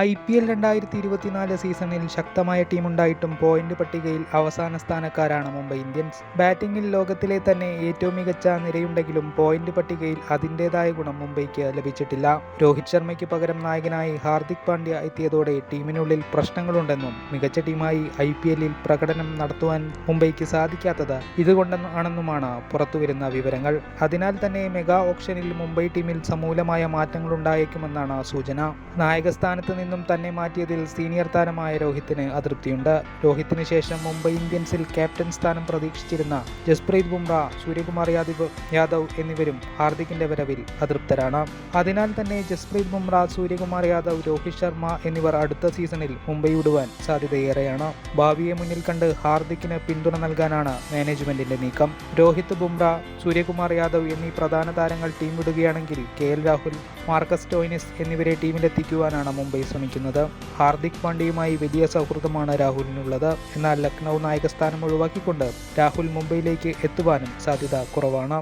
I P L രണ്ടായിരത്തി ഇരുപത്തിനാല് സീസണിൽ ശക്തമായ ടീമുണ്ടായിട്ടും പോയിന്റ് പട്ടികയിൽ അവസാന സ്ഥാനക്കാരാണ് മുംബൈ ഇന്ത്യൻസ്. ബാറ്റിംഗിൽ ലോകത്തിലെ തന്നെ ഏറ്റവും മികച്ച നിരയുണ്ടെങ്കിലും പോയിന്റ് പട്ടികയിൽ അതിന്റെതായ ഗുണം മുംബൈക്ക് ലഭിച്ചിട്ടില്ല. രോഹിത് ശർമ്മയ്ക്ക് പകരം നായകനായി ഹാർദിക് പാണ്ഡ്യ എത്തിയതോടെ ടീമിനുള്ളിൽ പ്രശ്നങ്ങളുണ്ടെന്നും മികച്ച ടീമായി ഐ പി എല്ലിൽ പ്രകടനം നടത്തുവാൻ മുംബൈക്ക് സാധിക്കാത്തത് ഇതുകൊണ്ടാണെന്നുമാണ് പുറത്തുവരുന്ന വിവരങ്ങൾ. അതിനാൽ തന്നെ മെഗാ ഓപ്ഷനിൽ മുംബൈ ടീമിൽ സമൂലമായ മാറ്റങ്ങളുണ്ടായേക്കുമെന്നാണ് സൂചന. നായകസ്ഥാനത്ത് നിന്നും തന്നെ മാറ്റിയതിൽ സീനിയർ താരമായ രോഹിത്തിന് അതൃപ്തിയുണ്ട്. രോഹിത്തിന് ശേഷം മുംബൈ ഇന്ത്യൻസിൽ ക്യാപ്റ്റൻ സ്ഥാനം പ്രതീക്ഷിച്ചിരുന്ന ജസ്പ്രീത് ബുംറ സൂര്യകുമാർ യാദവ് യാദവ് എന്നിവരും ഹാർദിക്കിന്റെ വരവിൽ അതൃപ്തരാണ്. അതിനാൽ തന്നെ ജസ്പ്രീത് ബുംറ സൂര്യകുമാർ യാദവ് രോഹിത് ശർമ്മ എന്നിവർ അടുത്ത സീസണിൽ മുംബൈ വിടുവാൻ സാധ്യതയേറെയാണ്. ഭാവിയെ മുന്നിൽ കണ്ട് ഹാർദിക്കിന് പിന്തുണ നൽകാനാണ് മാനേജ്മെന്റിന്റെ നീക്കം. രോഹിത് ബുംറ സൂര്യകുമാർ യാദവ് എന്നീ പ്രധാന താരങ്ങൾ team വിടുകയാണെങ്കിൽ K L Rahul Marcus Stoinis എന്നിവരെ ടീമിലെത്തിക്കുവാനാണ് മുംബൈ ശ്രമിക്കുന്നത് ഹാർദിക് പാണ്ഡ്യയുമായി വലിയ സൗഹൃദമാണ് രാഹുലിനുള്ളത്. എന്നാൽ ലക്നൗ നായകസ്ഥാനം ഒഴിവാക്കിക്കൊണ്ട് രാഹുൽ മുംബൈയിലേക്ക് എത്തുവാനും സാധ്യത കുറവാണ്.